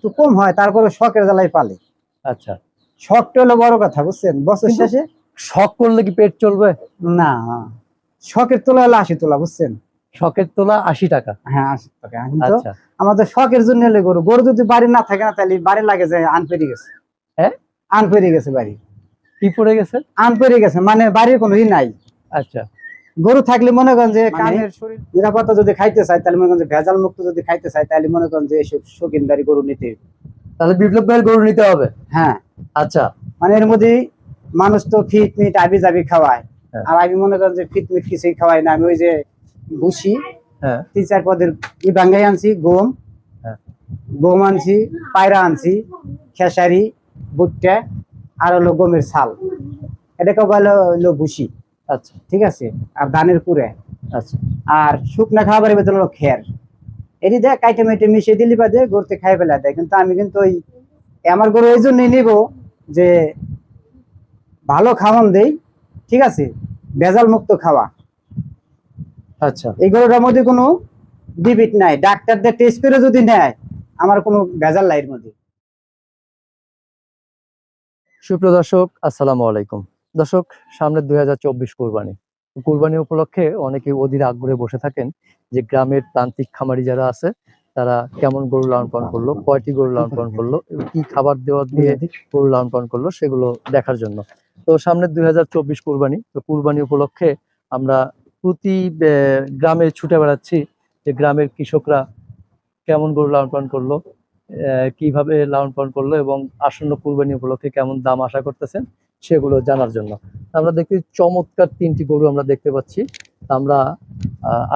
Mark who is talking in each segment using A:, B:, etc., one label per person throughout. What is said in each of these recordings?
A: একটু কম হয় তারপরে শখের জ্বালায় পালে।
B: আচ্ছা।
A: শখটা হলো বড় কথা বুঝছেন? বছর শেষে
B: শখ করলে কি পেট চলবে?
A: না শখের তোলা হলো আশি তোলা বুঝছেন?
B: শখের তোলা আশি টাকা।
A: হ্যাঁ আশি টাকা। কিন্তু
B: আচ্ছা।
A: আমাদের শখের জন্য এলে গরু। গরু যদি বাড়ি না থাকে না তাহলে বাড়ি লাগে যে আন পেরে গেছে।
B: হ্যাঁ?
A: আন পেরে গেছে বাড়ি।
B: কি পড়ে গেছে?
A: আন পেরে গেছে মানে বাড়ির কোনো ই নাই।
B: আচ্ছা।
A: গরু থাকলে মনে করেন যে কানের শরীর নিরাপত্তা যদি খাইতে চায় তাহলে মনে করেন যে ভেজাল মুক্ত যদি খাইতে চায় তাহলে মনে করেন যে এইসব শৌখিনদারি গরু নিতে।
B: তাহলে বিপ্লব ভাইয়ের গরু নিতে হবে?
A: হ্যাঁ।
B: আচ্ছা।
A: মানে এর মধ্যে মানুষ তো ফিট মিট আবি জাবি খাওয়ায়।
B: হ্যাঁ।
A: আর আমি মনে করেন যে ফিট মিট কিছুই খাওয়াই না। আমি ওই যে ভুসি
B: হ্যাঁ।
A: তিন চার পদের ই বাঙ্গাই আনছি গম
B: হ্যাঁ।
A: গম আনছি পায়রা আনছি খেসারি ভুট্টা আর হলো গমের ছাল। এটাকে বলে হলো ভুসি।
B: আচ্ছা
A: ঠিক আছে। আর ধানের কুড়ে
B: আচ্ছা।
A: আর শুকনা খাবারের ভেতরে হলো খের। এটি দেখ কাইটে মেটে মিশিয়ে দিলি বা দে গরুতে খাই ফেলা দেয়। কিন্তু আমি কিন্তু ওই আমার গরু এই জন্যই নিব যে ভালো খাওয়ান দেই ঠিক আছে? ভেজাল মুক্ত খাওয়া।
B: আচ্ছা।
A: এই গরুটার মধ্যে কোনো ডিবিট নাই। ডাক্তারদের টেস্ট করে যদি নেয় আমার কোনো ভেজাল নাই এর মধ্যে।
B: সুপ্রিয় দর্শক আসসালামু আলাইকুম। দর্শক সামনে দুই হাজার চব্বিশ কোরবানি। কোরবানি উপলক্ষে অনেকে অধীর আগ্রহে বসে থাকেন যে গ্রামের প্রান্তিক খামারি যারা আছে, তারা কেমন গরু লালন পালন করল, কয়টি গরু লালন পালন করল কি খাবার দেওয়া দিয়ে গরু লালন পালন করল, সেগুলো দেখার জন্য। তো সামনে দুই হাজার চব্বিশ কোরবানি, তো কোরবানি উপলক্ষে আমরা প্রতি গ্রামে ছুটে বেড়াচ্ছি যে গ্রামের কৃষকরা কেমন গরু লালন পালন করল কীভাবে লালন পালন করল, এবং আসন্ন কুরবানি উপলক্ষে কেমন দাম আশা করতেছেন সেগুলো জানার জন্য। আমরা দেখি চমৎকার তিনটি গরু আমরা দেখতে পাচ্ছি। আমরা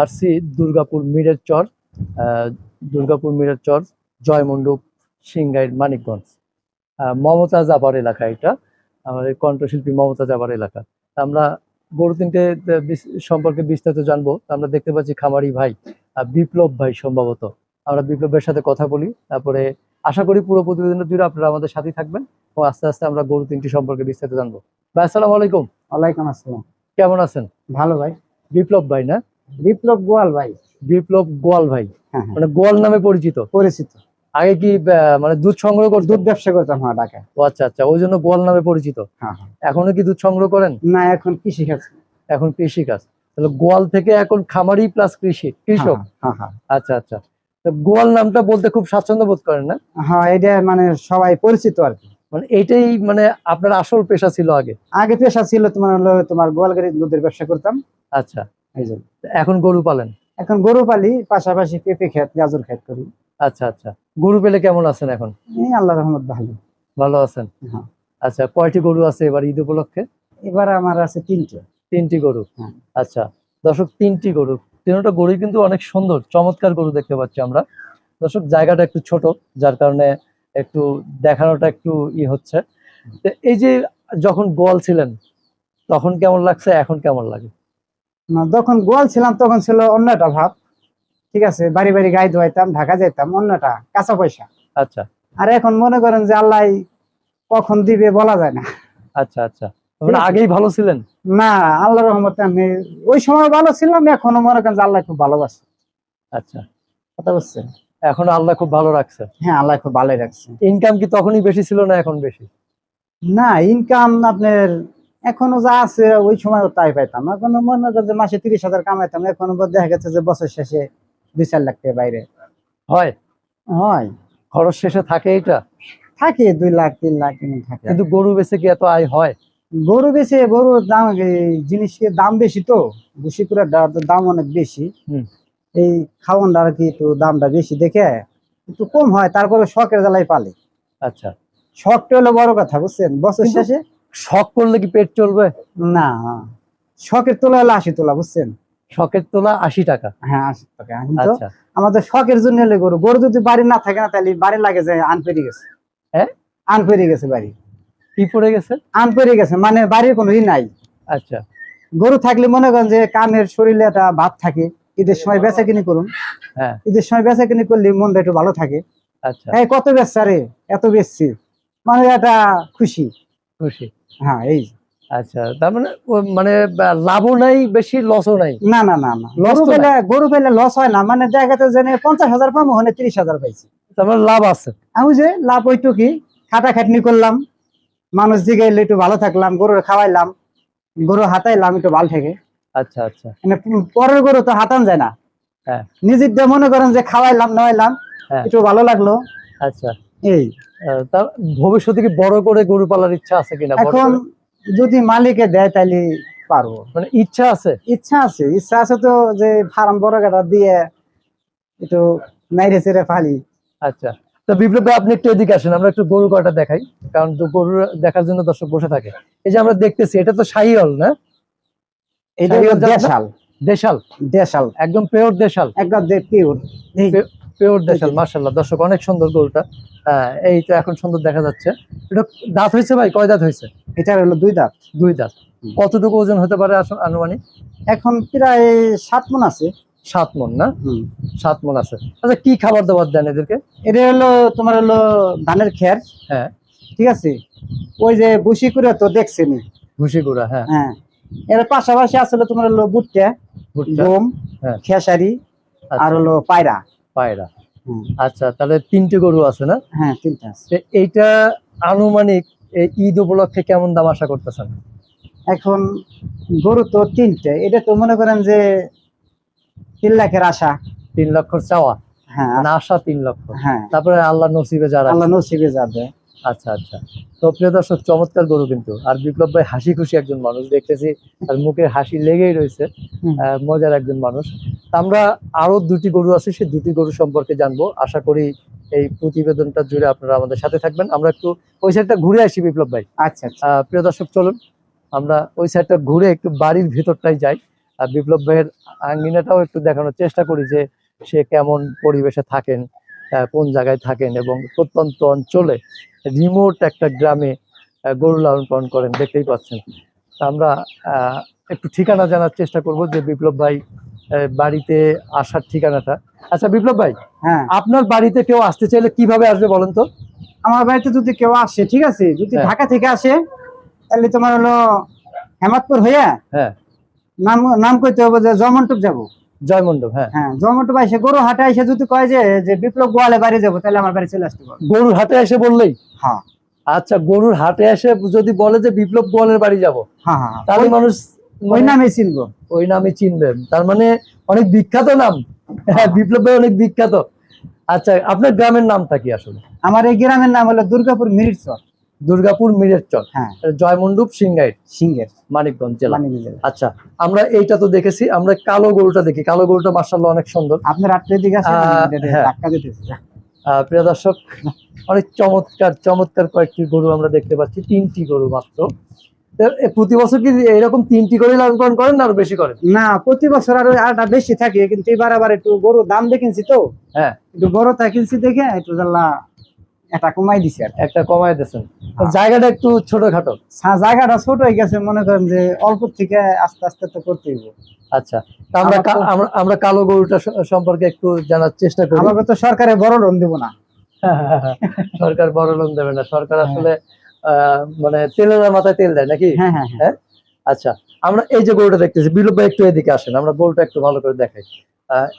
B: আসছি দুর্গাপুর মিরের চর দুর্গাপুর মিরের চর জয়মণ্ডপ সিংগাইর মানিকগঞ্জ। মমতা জাবার এলাকা এটা, আমাদের কণ্ঠশিল্পী মমতা জাবার এলাকা। আমরা গরু তিনটে সম্পর্কে বিস্তারিত জানব। আমরা দেখতে পাচ্ছি খামারি ভাই বিপ্লব ভাই সম্ভবত। আমরা বিপ্লবের সাথে কথা বলি, তারপরে আশা করি পুরো প্রতিবেদনের জুড়ে আপনারা আমাদের সাথেই থাকবেন। এবং আস্তে আস্তে আমরা গরু তিনটি সম্পর্কে বিস্তারিত জানব। ভাই আসসালামু আলাইকুম।
A: ওয়ালাইকুম আসসালাম।
B: কেমন আছেন?
A: ভালো ভাই।
B: বিপ্লব ভাই না?
A: বিপ্লব গোয়াল ভাই।
B: বিপ্লব গোয়াল ভাই।
A: হ্যাঁ হ্যাঁ।
B: মানে গোয়াল নামে পরিচিত?
A: পরিচিত।
B: আগে কি মানে দুধ সংগ্রহ করতেন?
A: দুধ ব্যবসা করতাম হ্যাঁ ঢাকায়।
B: ও আচ্ছা আচ্ছা ওই জন্য গোয়াল নামে পরিচিত?
A: হ্যাঁ
B: এখনও কি দুধ সংগ্রহ করেন?
A: না এখন কৃষি কাজ।
B: এখন কৃষি কাজ। তাহলে গোয়াল থেকে এখন খামারি প্লাস কৃষি কৃষক?
A: হ্যাঁ হ্যাঁ।
B: আচ্ছা আচ্ছা। তো গোয়াল নামটা বলতে খুব স্বাচ্ছন্দ্য বোধ করেন না?
A: হ্যাঁ এটা মানে সবাই পরিচিত আর কি।
B: মানে এইটাই মানে আপনার আসল পেশা ছিল আগে?
A: আগে পেশা ছিল তোমার হলো তোমার গোয়ালগাড়ি দুধের ব্যবসা করতাম।
B: আচ্ছা।
A: এই জন্য
B: এখন গরু পালেন?
A: এখন গরু পালি পাশাপাশি পেঁপে ক্ষেত গাজর ক্ষেত করি।
B: আচ্ছা আচ্ছা। গরু পেলে কেমন আছেন এখন?
A: এই আল্লাহ রহমত ভালো।
B: ভালো আছেন?
A: হ্যাঁ।
B: আচ্ছা কয়টি গরু আছে এবার ঈদ উপলক্ষে?
A: এবার আমার আছে তিনটে।
B: তিনটি গরু?
A: হ্যাঁ।
B: আচ্ছা দর্শক তিনটি গরু। তিনটা গরু কিন্তু অনেক সুন্দর চমৎকার গরু দেখতে পাচ্ছি আমরা। দর্শক জায়গাটা একটু ছোট যার কারণে একটু দেখানোটা একটু ই হচ্ছে। এই যে যখন গোয়াল ছিলেন তখন কেমন লাগছে এখন কেমন লাগে?
A: না, যখন গোয়াল ছিলাম তখন ছিল অন্যটা ভাব। ঠিক আছে বাড়ি বাড়ি গাই ধোয়াইতাম ঢাকা যেতাম অন্যটা কাঁচা পয়সা।
B: আচ্ছা।
A: আর এখন মনে করেন যে আল্লাহ কখন দিবে বলা যায় না।
B: আচ্ছা আচ্ছা। আগেই ভালো ছিলেন?
A: না আল্লাহ রহমতে আমি ওই সময় ভালো ছিলাম এখনও মনে করেন যে আল্লাহ খুব ভালোবাসে।
B: আচ্ছা।
A: কথা বুঝছেন
B: এখন আল্লাহ খুব ভালো রাখছে।
A: হ্যাঁ আল্লাহ খুব ভালোই রাখছে।
B: ইনকাম কি তখনই বেশি ছিল না এখন বেশি?
A: না ইনকাম আপনার এখনও যা আছে ওই সময় তাই পাইতাম। এখনও মনে করেন যে মাসে তিরিশ হাজার কামাইতাম এখনও দেখা গেছে যে বছর শেষে দুই চার লাখ টাকা বাইরে।
B: হয়?
A: হয়।
B: খরচ শেষে থাকে এটা
A: থাকে দুই লাখ তিন লাখ থাকে।
B: কিন্তু গরু বেচে কি এত আয় হয়?
A: গরু বেশি গরুর দাম জিনিসের দাম বেশি তো। বেশি করে দাম অনেক বেশি।
B: হুম।
A: এই খাওয়ানটা আর কি একটু দামটা বেশি দেখে একটু কম হয় তারপরে শখের জ্বালাই পালে।
B: আচ্ছা।
A: শখটা হলো বড় কথা বুঝছেন? বছর শেষে
B: শখ করলে কি পেট চলবে?
A: না শখের তোলা হলো আশি তোলা বুঝছেন?
B: শখের তোলা আশি টাকা।
A: হ্যাঁ আশি টাকা। কিন্তু
B: আচ্ছা।
A: আমাদের শখের জন্য হলে গরু গরু যদি বাড়ি না থাকে না তাহলে বাড়ি লাগে যে আন পেরে গেছে।
B: হ্যাঁ?
A: আন পেরে গেছে বাড়ি।
B: কি পড়ে গেছে?
A: আন পেরে গেছে মানে বাড়ির কোনো ই নাই।
B: আচ্ছা।
A: গরু থাকলে মনে করেন যে কানের শরীরে একটা ভাত থাকে। ঈদের সময় বেচা কিনি করুন।
B: হ্যাঁ।
A: ঈদের সময় বেচা কিনি করলে মনটা একটু ভালো থাকে।
B: আচ্ছা।
A: এই কত বেচছে রে? এত বেচছি। মানে এটা খুশি।
B: খুশি।
A: হ্যাঁ এই
B: আচ্ছা তার মানে মানে লাভও নাই বেশি লসও নাই?
A: না না না না। গরু পেলে গরু পেলে লস হয় না। মানে পঞ্চাশ হাজার পাবো হলে তিরিশ হাজার পাইছি।
B: তারপরে লাভ আছে।
A: আমি যে লাভ ওইটু কি খাটা খাটনি করলাম। মানুষ দিকে এলে একটু ভালো থাকলাম গরু খাওয়াইলাম। গরু হাতাইলাম একটু ভালো থেকে।
B: আচ্ছা আচ্ছা।
A: মানে পরের গরু তো হাতান যায় না।
B: হ্যাঁ।
A: নিজের দিয়ে মনে করেন যে খাওয়াইলাম নাওয়াইলাম
B: হ্যাঁ।
A: একটু ভালো লাগল।
B: আচ্ছা।
A: এই।
B: তার ভবিষ্যতে কি বড় করে গরু পালার ইচ্ছা আছে কিনা?
A: এখন যদি মালিকে দেয় তাহলে পারব।
B: মানে ইচ্ছা আছে?
A: ইচ্ছা আছে। ইচ্ছা আছে তো যে ফার্ম বড় গাড়া দিয়ে একটু নাইরে চেড়ে ফালি।
B: আচ্ছা। তো বিপ্লব আপনি একটু এদিকে আসেন। আমরা একটু গরু কয়টা দেখাই। কারণ গরু দেখার জন্য দর্শক বসে থাকে। এই যে আমরা দেখতেছি এটা তো শাহিওল না?
A: এটা? দেশাল।
B: দেশাল?
A: দেশাল।
B: একদম পিওর দেশাল?
A: একদম পিওর
B: পিওর দেশাল মার্শাল্লাহ দর্শক অনেক সুন্দর গরুটা। হ্যাঁ এই তো এখন সুন্দর দেখা যাচ্ছে। এটা দাঁত হয়েছে ভাই? কয় দাঁত হয়েছে?
A: এটার হলো দুই দাঁত।
B: দুই দাঁত। কতটুকু ওজন হতে পারে আনুমানিক?
A: এখন প্রায় সাত মন আছে।
B: সাত মন না? সাত মন আছে। আচ্ছা কি খাবার দাবার দেন এদেরকে?
A: এটা হলো তোমার হলো ধানের খের।
B: হ্যাঁ।
A: ঠিক আছে? ওই যে বুসি করে তো দেখছেনি
B: ভুসি গুঁড়া হ্যাঁ।
A: হ্যাঁ। এর পাশাপাশি আসলে তোমার হলো ভুট্টা গম
B: হ্যাঁ।
A: খেসারি আর
B: আচ্ছা,
A: হলো পায়রা।
B: পায়রা। আচ্ছা তাহলে তিনটে গরু আছে না?
A: হ্যাঁ তিনটা আছে।
B: এইটা আনুমানিক ঈদ উপলক্ষে কেমন দাম আশা করতেছেন?
A: এখন গরু তো তিনটে এটা তো মনে করেন যে তিন লাখের আশা।
B: তিন লক্ষ চাওয়া?
A: হ্যাঁ।
B: মানে আশা তিন লক্ষ।
A: হ্যাঁ।
B: তারপরে আল্লাহ নসিবে যারা
A: আল্লাহ নসিবে যাবে
B: আচ্ছা আচ্ছা। তো প্রিয় দর্শক চমৎকার গরু কিন্তু। আর বিপ্লব ভাই হাসি খুশি একজন মানুষ দেখতেছি। আর মুখে হাসি লেগেই রয়েছে। মজার একজন মানুষ। তা আমরা আরও দুটি গরু আছে সেই দুটি গরু সম্পর্কে জানব। আশা করি এই প্রতিবেদনটা জুড়ে আপনারা আমাদের সাথে থাকবেন। আমরা একটু ওই সাইডটা ঘুরে আসি বিপ্লব ভাই।
A: আচ্ছা আচ্ছা।
B: প্রিয় দর্শক চলুন। আমরা ওই সাইডটা ঘুরে একটু বাড়ির ভিতরটাই যাই। আর বিপ্লব ভাইয়ের আঙ্গিনাটাও একটু দেখানোর চেষ্টা করি যে সে কেমন পরিবেশে থাকেন। কোন জায়গায় থাকেন এবং প্রত্যন্ত অঞ্চলে রিমোট একটা গ্রামে গরু লালন পালন করেন দেখতেই পাচ্ছেন। আমরা একটু ঠিকানা জানার চেষ্টা করব যে বিপ্লব ভাই বাড়িতে আসার ঠিকানাটা। আচ্ছা বিপ্লব ভাই
A: হ্যাঁ।
B: আপনার বাড়িতে কেউ আসতে চাইলে কীভাবে আসবে বলেন তো?
A: আমার বাড়িতে যদি কেউ আসে ঠিক আছে? যদি
B: হ্যাঁ।
A: ঢাকা থেকে আসে তাহলে তোমার হলো হেমাতপুর হইয়া
B: হ্যাঁ।
A: নাম নাম কইতে হবে যে জমন্টুক যাব।
B: জয়মন্ডপ হ্যাঁ।
A: হ্যাঁ এসে গরু হাটে এসে যদি কয় যে যে বিপ্লব গোয়ালে বাড়ি যাব তাহলে আমার বাড়ি চলে আসতে পারবে
B: গরুর হাটে এসে বললেই?
A: হ্যাঁ।
B: আচ্ছা গরুর হাটে এসে যদি বলে যে বিপ্লব গোয়ালের বাড়ি যাব
A: হ্যাঁ হ্যাঁ
B: তাহলে মানুষ
A: ওই
B: মানে
A: নামে চিনবো।
B: ওই নামে চিনবে। তার মানে অনেক বিখ্যাত নাম। হ্যাঁ বিপ্লব ভাই অনেক বিখ্যাত। আচ্ছা আপনার গ্রামের নামটা কি আসলে?
A: আমার এই গ্রামের নাম হলো দুর্গাপুর মিরিটচর।
B: দুর্গাপুর মিরের চর
A: হ্যাঁ
B: জয়মন্ডপ সিংগাইট
A: সিংহের
B: মানিকগঞ্জ জেলা। আচ্ছা আমরা এইটা তো দেখেছি আমরা কালো গরুটা দেখি। কালো গরুটা মার্শাল্লাহ অনেক সুন্দর।
A: আপনার রাত্রের দিকে
B: হ্যাঁ। প্রিয় দর্শক অনেক চমৎকার চমৎকার কয়েকটি গরু আমরা দেখতে পাচ্ছি তিনটি গরু মাত্র। প্রতি বছর কি এরকম তিনটি করে লালন পালন করেন না আরও বেশি করেন?
A: না প্রতি বছর আরও আরটা বেশি থাকে কিন্তু এবার আবার একটু গরু দাম দেখেছি তো।
B: হ্যাঁ।
A: একটু বড় তা কিনছি দেখে একটু জানলা এটা কমাই দিছি আর
B: একটা কমায় দিয়েছেন
A: হ্যাঁ।
B: জায়গাটা একটু ছোটখাটো।
A: সা- জায়গাটা ছোট হয়ে গেছে মনে করেন যে অল্প থেকে আস্তে আস্তে তো করতেই।
B: আচ্ছা আমরা
A: আমরা-
B: কালো গরুটা সম্পর্কে একটু জানার চেষ্টা করি।
A: আমাকে তো সরকারে বড় লোন দিব না।
B: সরকার বড় লোন দেবে না। সরকার আসলে আহ, মানে তেলের মাথায় তেল দেয় নাকি?
A: হ্যাঁ হ্যাঁ হ্যাঁ।
B: আচ্ছা আমরা এই যে গরুটা দেখতেছি বিলুপ ভাই একটু এদিকে আসেন আমরা গরুটা একটু ভালো করে দেখাই।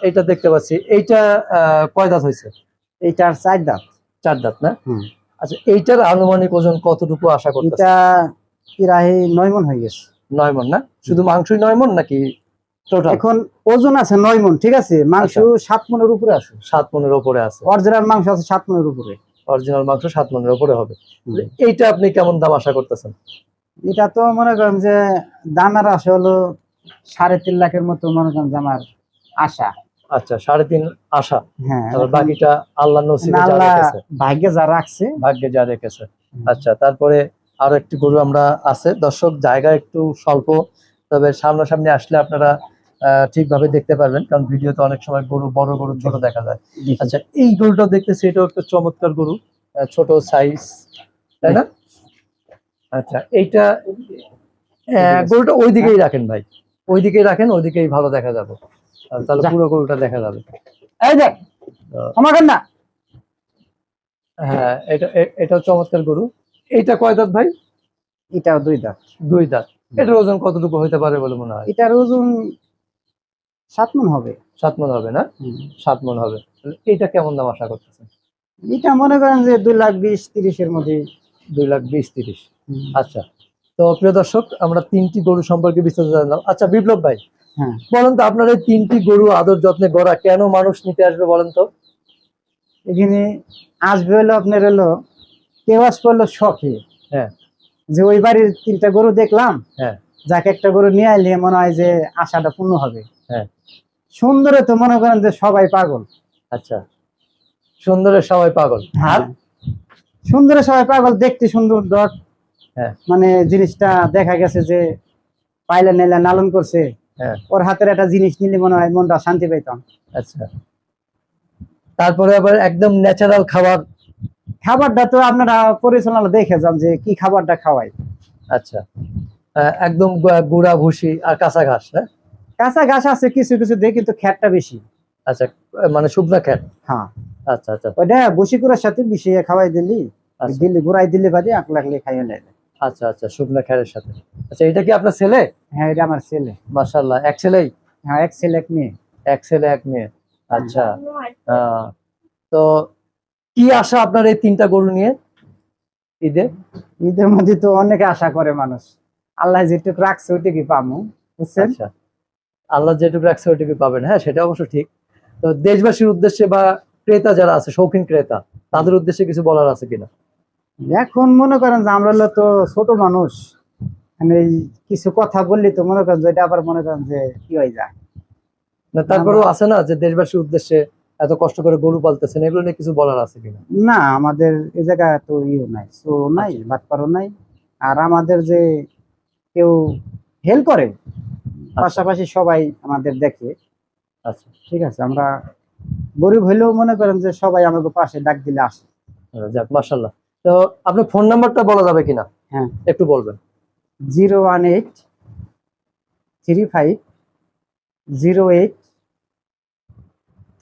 B: এইটা দেখতে পাচ্ছি। এইটা আহ, কয় দাঁত হয়েছে?
A: এইটার চার দাঁত।
B: চার দাঁত না? আচ্ছা এইটার আনুমানিক ওজন কতটুকু আশা করতেছে
A: এটা প্রায় নয় মন হয়ে গেছে।
B: নয় মন না? শুধু মাংসই নয় মন নাকি
A: এখন ওজন আছে নয় মন ঠিক আছে? মাংস সাত মনের উপরে আছে।
B: সাত মনের ওপরে আছে।
A: অরিজিনাল মাংস আছে সাত মনের উপরে।
B: অরিজিনাল মাংস সাত মনের ওপরে হবে। এইটা আপনি কেমন দাম আশা করতেছেন?
A: এটা তো মনে করেন যে দামের আশা হলো সাড়ে তিন লাখের মতো মনে করেন যে আমার আশা।
B: আচ্ছা সাড়ে তিন আশা।
A: হ্যাঁ।
B: বাকিটা আল্লাহ নসিবে
A: ভাগ্যে যা রাখছে।
B: ভাগ্যে যা রেখেছে। আচ্ছা তারপরে আরও একটি গরু আমরা আছে। দর্শক জায়গা একটু স্বল্প তবে সামনাসামনি আসলে আপনারা ঠিকভাবে দেখতে পারবেন কারণ ভিডিওতে অনেক সময় গরু বড় গরু ছোট দেখা যায়। আচ্ছা এই গরুটা দেখতেছি এটাও একটা চমৎকার গরু ছোট সাইজ তাই না? আচ্ছা এইটা গরুটা ওইদিকেই রাখেন ভাই। ওইদিকেই রাখেন ওইদিকেই ভালো দেখা যাবে। তাহলে পুরো গরুটা দেখা যাবে।
A: এই দেখ
B: আহ,
A: না।
B: হ্যাঁ এটা এ- এটাও চমৎকার গরু। এইটা কয় দাঁত ভাই?
A: এটাও দুই দাঁত।
B: দুই দাঁত। এটার ওজন কতটুকু হতে পারে বলে মনে হয়?
A: এটার ওজন সাত মন হবে।
B: সাত মন হবে না? সাত মন হবে। এইটা কেমন দাম আশা করতেছেন?
A: এটা মনে করেন যে দুই লাখ বিশ তিরিশের মধ্যে।
B: দুই লাখ বিশ তিরিশ। আচ্ছা। তো প্রিয় দর্শক আমরা তিনটি গরু সম্পর্কে বিস্তারিত জানলাম। আচ্ছা বিপ্লব ভাই বলেন তো আপনার এই তিনটি গরু আদর যত্নে গড়া কেন মানুষ নিতে আসবে বলেন তো?
A: এখানে আসবে হলো আপনার হলো কেউ আসবে হলো শখে।
B: হ্যাঁ।
A: যে ওই বাড়ির তিনটা গরু দেখলাম
B: হ্যাঁ।
A: যাকে একটা গরু নিয়ে আইলে মনে হয় যে আশাটা পূর্ণ হবে।
B: হ্যাঁ।
A: সুন্দরে তো মনে করেন যে সবাই পাগল।
B: আচ্ছা। সুন্দরে সবাই পাগল।
A: আর? সুন্দরে সবাই পাগল দেখতে সুন্দর দট
B: হ্যাঁ।
A: মানে জিনিসটা দেখা গেছে যে পাইলে নেলে নালন করছে।
B: হ্যাঁ
A: ওর হাতের একটা জিনিস নিলে মনে হয় মনটা শান্তি পাইতাম।
B: আচ্ছা। তারপরে আবার একদম ন্যাচারাল খাবার।
A: খাবারটা তো আপনারা পরিচালনা দেখে যান যে কি খাবারটা খাওয়াই।
B: আচ্ছা। একদম গুঁড়া ভুসি আর কাঁচা ঘাস হ্যাঁ?
A: কাঁচা ঘাস আছে কিছু কিছু দিয়ে কিন্তু খ্যাটটা বেশি।
B: আচ্ছা মানে শুকনা খ্যাট?
A: হ্যাঁ।
B: আচ্ছা আচ্ছা।
A: ওইটা বসি করার সাথে মিশিয়ে খাওয়াই দিলি
B: আচ্ছা।
A: দিল্লি ঘুরাই দিলে বাদে আঁক লাগলে খাইয়ে নেয়
B: আচ্ছা আচ্ছা শুকনা খ্যারের সাথে। আচ্ছা এটা কি আপনার ছেলে?
A: হ্যাঁ এটা আমার ছেলে।
B: মার্শাল্লাহ এক ছেলেই?
A: হ্যাঁ এক ছেলে এক মেয়ে।
B: এক ছেলে এক মেয়ে। আচ্ছা। তো কি আশা আপনার এই তিনটা গরু নিয়ে ঈদে
A: ঈদের মধ্যে তো অনেকে আশা করে মানুষ। আল্লাহ যেটুকু রাখছে ওইটুকু পামু বুঝছেন?
B: আচ্ছা। আল্লাহ যেটুকু রাখছে ওইটুকু পাবেন। হ্যাঁ সেটা অবশ্য ঠিক। তো দেশবাসীর উদ্দেশ্যে বা ক্রেতা যারা আছে শৌখিন ক্রেতা তাদের উদ্দেশ্যে কিছু বলার আছে কিনা?
A: এখন মনে করেন যে আমরা তো ছোট মানুষ। মানে এই কিছু কথা বললি তো মনে করেন যে এটা আবার মনে করেন যে কি হয়ে যায়
B: তারপরেও আছে না যে দেশবাসীর উদ্দেশ্যে এত কষ্ট করে গরু পালতেছেন এগুলো নিয়ে কিছু বলার আছে কিনা?
A: না আমাদের এই জায়গা তো ইয়ে নাই সো নাই বাটপারও নাই। আর আমাদের যে কেউ হেল্প করে পাশাপাশি সবাই আমাদের দেখে।
B: আচ্ছা।
A: ঠিক আছে আমরা গরিব হইলেও মনে করেন যে সবাই আমাদের পাশে ডাক দিলে আসে।
B: যাক মার্শাল্লাহ তো আপনার ফোন নাম্বারটা বলা যাবে কিনা?
A: হ্যাঁ।
B: একটু বলবেন।
A: Zero one eight three five zero eight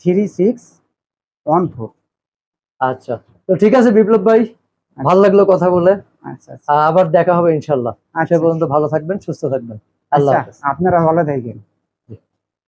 A: three six one four.
B: আচ্ছা তো ঠিক আছে বিপ্লব ভাই ভালো লাগল কথা বলে।
A: আচ্ছা আচ্ছা।
B: আবার দেখা হবে ইনশাল্লাহ। সে
A: আচ্ছা
B: পর্যন্ত ভালো থাকবেন সুস্থ থাকবেন। আল্লাহ
A: আচ্ছা আপনারা ভালো থাকেন।